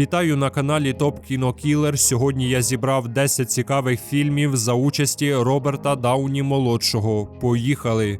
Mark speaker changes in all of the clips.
Speaker 1: Вітаю на каналі Топ Кіно Кілер. Сьогодні я зібрав 10 цікавих фільмів за участі Роберта Дауні молодшого. Поїхали!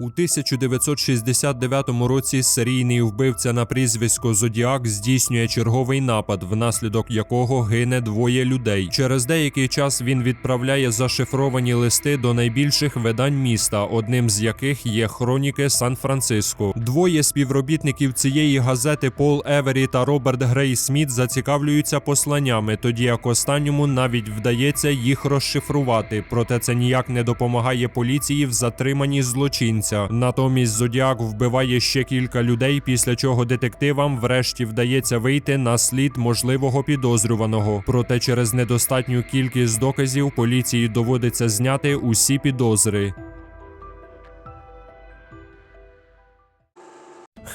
Speaker 1: У 1969 році серійний вбивця на прізвисько Зодіак здійснює черговий напад, внаслідок якого гине двоє людей. Через деякий час він відправляє зашифровані листи до найбільших видань міста, одним з яких є хроніки Сан-Франциско. Двоє співробітників цієї газети Пол Евері та Роберт Грей Сміт зацікавлюються посланнями, тоді як останньому навіть вдається їх розшифрувати. Проте це ніяк не допомагає поліції в затриманні злочинця. Натомість Зодіак вбиває ще кілька людей, після чого детективам врешті вдається вийти на слід можливого підозрюваного. Проте через недостатню кількість доказів поліції доводиться зняти усі підозри.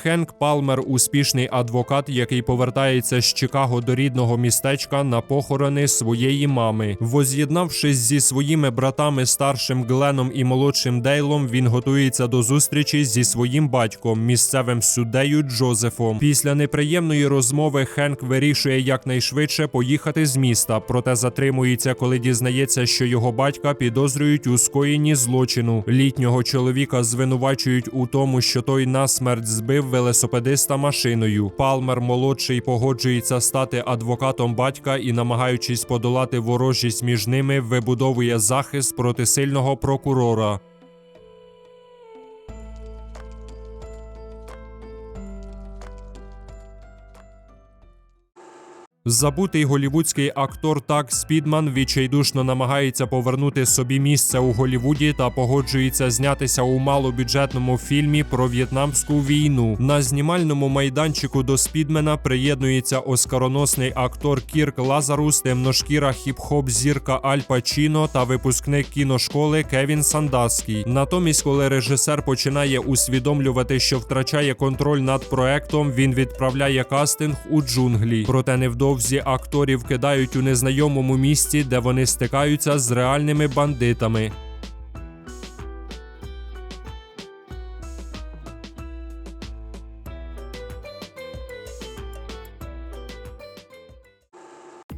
Speaker 1: Хенк Палмер успішний адвокат, який повертається з Чикаго до рідного містечка на похорони своєї мами. Воз'єднавшись зі своїми братами старшим Гленом і молодшим Дейлом, він готується до зустрічі зі своїм батьком, місцевим суддею Джозефом. Після неприємної розмови Хенк вирішує якнайшвидше поїхати з міста, проте затримується, коли дізнається, що його батька підозрюють у скоєнні злочину. Літнього чоловіка звинувачують у тому, що той насмерть збив велосипедиста машиною. Палмер молодший погоджується стати адвокатом батька і, намагаючись подолати ворожість між ними, вибудовує захист проти сильного прокурора. Забутий голівудський актор Так Спідман відчайдушно намагається повернути собі місце у Голівуді та погоджується знятися у малобюджетному фільмі про в'єтнамську війну. На знімальному майданчику до Спідмена приєднується оскароносний актор Кірк Лазарус, темношкіра хіп-хоп зірка Аль Пачіно та випускник кіношколи Кевін Сандаский. Натомість, коли режисер починає усвідомлювати, що втрачає контроль над проектом, він відправляє кастинг у джунглі. Проте невдовзі акторів кидають у незнайомому місці, де вони стикаються з реальними бандитами.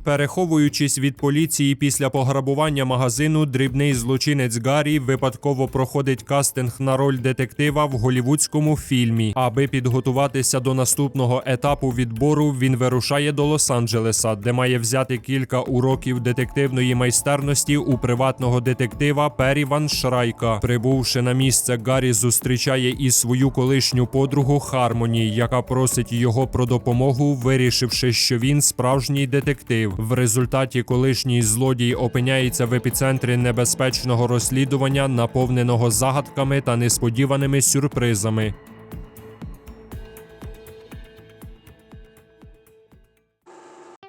Speaker 1: Переховуючись від поліції після пограбування магазину, дрібний злочинець Гаррі випадково проходить кастинг на роль детектива в голівудському фільмі. Аби підготуватися до наступного етапу відбору, він вирушає до Лос-Анджелеса, де має взяти кілька уроків детективної майстерності у приватного детектива Пері Ван Шрайка. Прибувши на місце, Гаррі зустрічає і свою колишню подругу Хармоні, яка просить його про допомогу, вирішивши, що він справжній детектив. В результаті колишній злодій опиняється в епіцентрі небезпечного розслідування, наповненого загадками та несподіваними сюрпризами.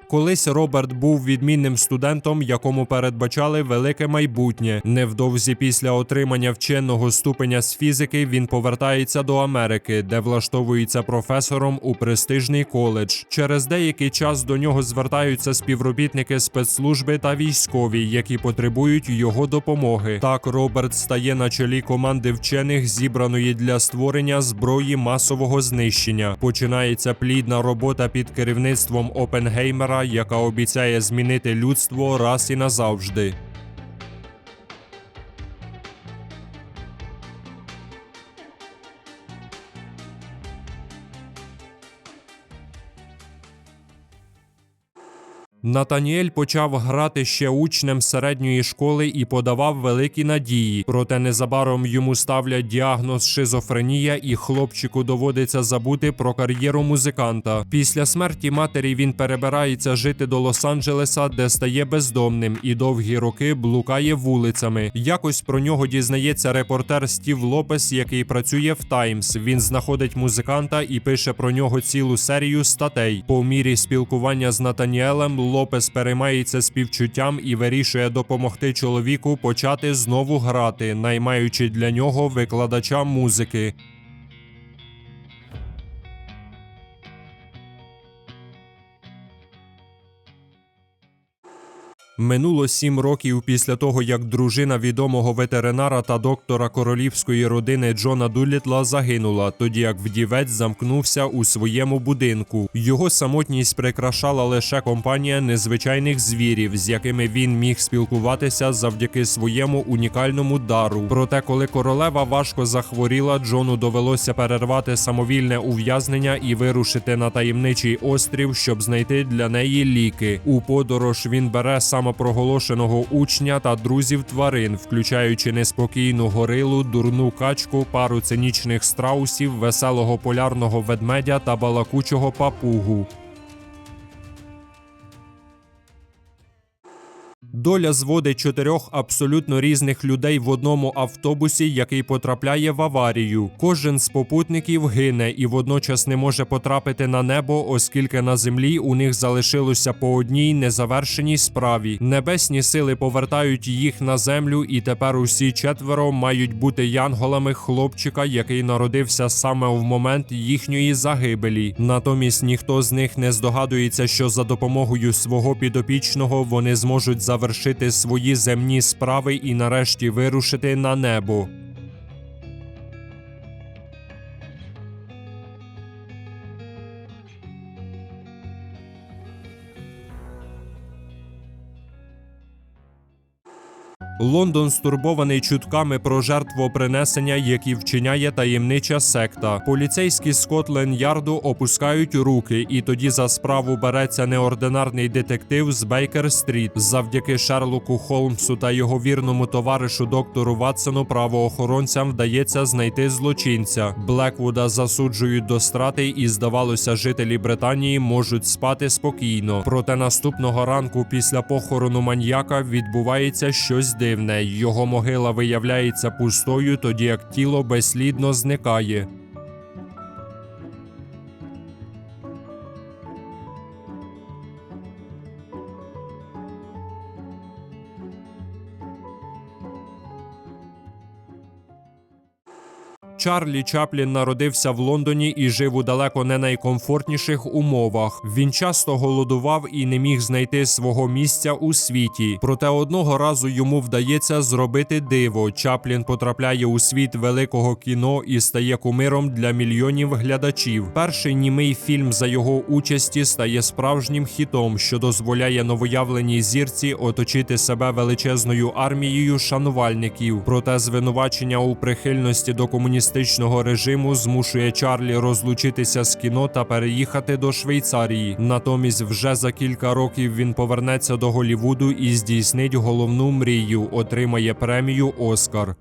Speaker 1: Колись Роберт був відмінним студентом, якому передбачали велике майбутнє. Невдовзі після отримання вченого ступеня з фізики він повертається до Америки, де влаштовується професором у престижний коледж. Через деякий час до нього звертаються співробітники спецслужби та військові, які потребують його допомоги. Так Роберт стає на чолі команди вчених, зібраної для створення зброї масового знищення. Починається плідна робота під керівництвом Опенгеймера яка обіцяє змінити людство раз і назавжди. Натаніель почав грати ще учнем середньої школи і подавав великі надії. Проте незабаром йому ставлять діагноз шизофренія, і хлопчику доводиться забути про кар'єру музиканта. Після смерті матері він перебирається жити до Лос-Анджелеса, де стає бездомним, і довгі роки блукає вулицями. Якось про нього дізнається репортер Стів Лопес, який працює в Таймс. Він знаходить музиканта і пише про нього цілу серію статей. По мірі спілкування з Натаніелем Лопес переймається співчуттям і вирішує допомогти чоловіку почати знову грати, наймаючи для нього викладача музики. Минуло сім років після того, як дружина відомого ветеринара та доктора королівської родини Джона Дулітла загинула, тоді як вдівець замкнувся у своєму будинку. Його самотність прикрашала лише компанія незвичайних звірів, з якими він міг спілкуватися завдяки своєму унікальному дару. Проте, коли королева важко захворіла, Джону довелося перервати самовільне ув'язнення і вирушити на таємничий острів, щоб знайти для неї ліки. У подорож він бере самопроголошеного учня та друзів тварин, включаючи неспокійну горилу, дурну качку, пару цинічних страусів, веселого полярного ведмедя та балакучого папугу. Доля зводить чотирьох абсолютно різних людей в одному автобусі, який потрапляє в аварію. Кожен з попутників гине і водночас не може потрапити на небо, оскільки на землі у них залишилося по одній незавершеній справі. Небесні сили повертають їх на землю, і тепер усі четверо мають бути янголами хлопчика, який народився саме в момент їхньої загибелі. Натомість ніхто з них не здогадується, що за допомогою свого підопічного вони зможуть завершити свої земні справи і нарешті вирушити на небо. Лондон стурбований чутками про жертвопринесення, які вчиняє таємнича секта. Поліцейські Скотлен Ярду опускають руки, і тоді за справу береться неординарний детектив з Бейкер-стріт. Завдяки Шерлоку Холмсу та його вірному товаришу доктору Ватсону правоохоронцям вдається знайти злочинця. Блеквуда засуджують до страти, і здавалося, жителі Британії можуть спати спокійно. Проте наступного ранку, після похорону маньяка, відбувається щось дивне. Його могила виявляється пустою, тоді як тіло безслідно зникає. Чарлі Чаплін народився в Лондоні і жив у далеко не найкомфортніших умовах. Він часто голодував і не міг знайти свого місця у світі. Проте одного разу йому вдається зробити диво. Чаплін потрапляє у світ великого кіно і стає кумиром для мільйонів глядачів. Перший німий фільм за його участі стає справжнім хітом, що дозволяє новоявленій зірці оточити себе величезною армією шанувальників. Проте звинувачення у прихильності до комуністичного режиму змушує Чарлі розлучитися з кіно та переїхати до Швейцарії. Натомість, вже за кілька років він повернеться до Голівуду і здійснить головну мрію, отримає премію Оскар.